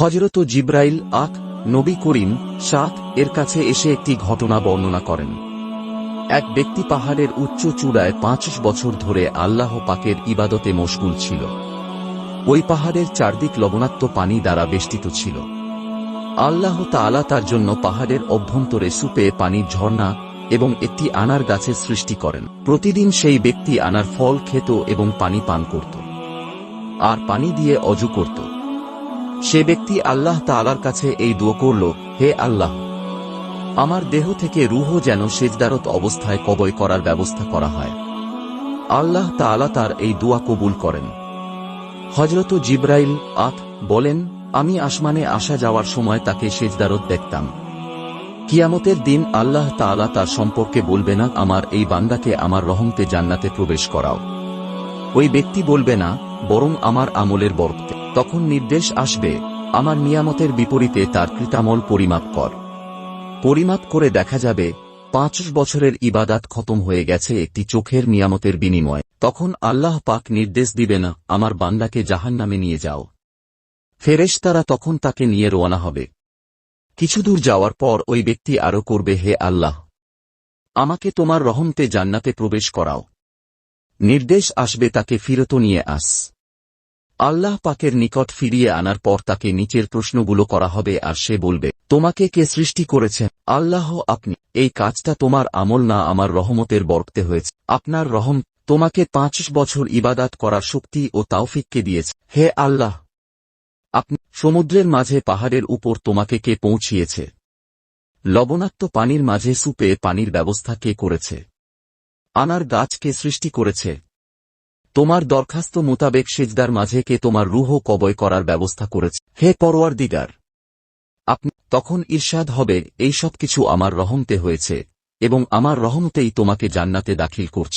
হজরত জিব্রাইল আক নবী করিম সাত এর কাছে এসে একটি ঘটনা বর্ণনা করেন। এক ব্যক্তি পাহাড়ের উচ্চ চূড়ায় পাঁচ বছর ধরে আল্লাহ পাকের ইবাদতে মশগুল ছিল। ওই পাহাড়ের চারদিক লবণাক্ত পানি দ্বারা বেষ্টিত ছিল। আল্লাহ তাআলা তার জন্য পাহাড়ের অভ্যন্তরে সুপে পানির ঝর্ণা এবং একটি আনার গাছের সৃষ্টি করেন। প্রতিদিন সেই ব্যক্তি আনার ফল খেত এবং পানি পান করত। আর পানি দিয়ে অজু করত। সে ব্যক্তি আল্লাহ তাআলার কাছে এই দোয়া করল, হে আল্লাহ, আমার দেহ থেকে রুহ যেন সেজদারত অবস্থায় কবয় করার ব্যবস্থা করা হয়। আল্লাহ তাআলা তার এই দোয়া কবুল করেন। হজরত জিব্রাইল আত বলেন, আমি আসমানে আসা যাওয়ার সময় তাকে সেজদারত দেখতাম। কিয়ামতের দিন আল্লাহ তাআলা তার সম্পর্কে বলবে না, আমার এই বান্দাকে আমার রহমতে জান্নাতে প্রবেশ করাও। ওই ব্যক্তি বলবে না, বরং আমার আমলের বরকতে। তখন নির্দেশ আসবে, আমার নিয়ামতের বিপরীতে তার কৃতামল পরিমাপ কর। পরিমাপ করে দেখা যাবে পাঁচ বছরের ইবাদাত খতম হয়ে গেছে একটি চোখের নিয়ামতের বিনিময়। তখন আল্লাহ পাক নির্দেশ দিবে না, আমার বান্দাকে জাহান নামে নিয়ে যাও। ফেরেশতারা তখন তাকে নিয়ে রোয়ানা হবে। কিছুদূর যাওয়ার পর ওই ব্যক্তি আরও করবে, হে আল্লাহ, আমাকে তোমার রহমতে জান্নাতে প্রবেশ করাও। নির্দেশ আসবে তাকে ফিরত নিয়ে আস। আল্লাহ পাকের নিকট ফিরিয়ে আনার পর তাকে নিচের প্রশ্নগুলো করা হবে আর সে বলবে, তোমাকে কে সৃষ্টি করেছে? আল্লাহ আপনি। এই কাজটা তোমার আমল না আমার রহমতের বর্কতে হয়েছে। আপনার রহম তোমাকে পাঁচ বছর ইবাদাত করার শক্তি ও তাওফিককে দিয়েছে। হে আল্লাহ, আপনি সমুদ্রের মাঝে পাহাড়ের উপর তোমাকে কে পৌঁছিয়েছে? লবণাক্ত পানির মাঝে সুপে পানির ব্যবস্থা কে করেছে? আনার গাছ কে সৃষ্টি করেছে? তোমার দরখাস্ত মোতাবেক সেজদার মাঝে কে তোমার রুহ কবয় করার ব্যবস্থা করেছে। হে পরোয়ার দিগার আপনি তখন ঈর্ষাদ হবে, এই সব কিছু আমার রহমতে হয়েছে, এবং আমার রহমতেই তোমাকে জান্নাতে দাখিল করছি।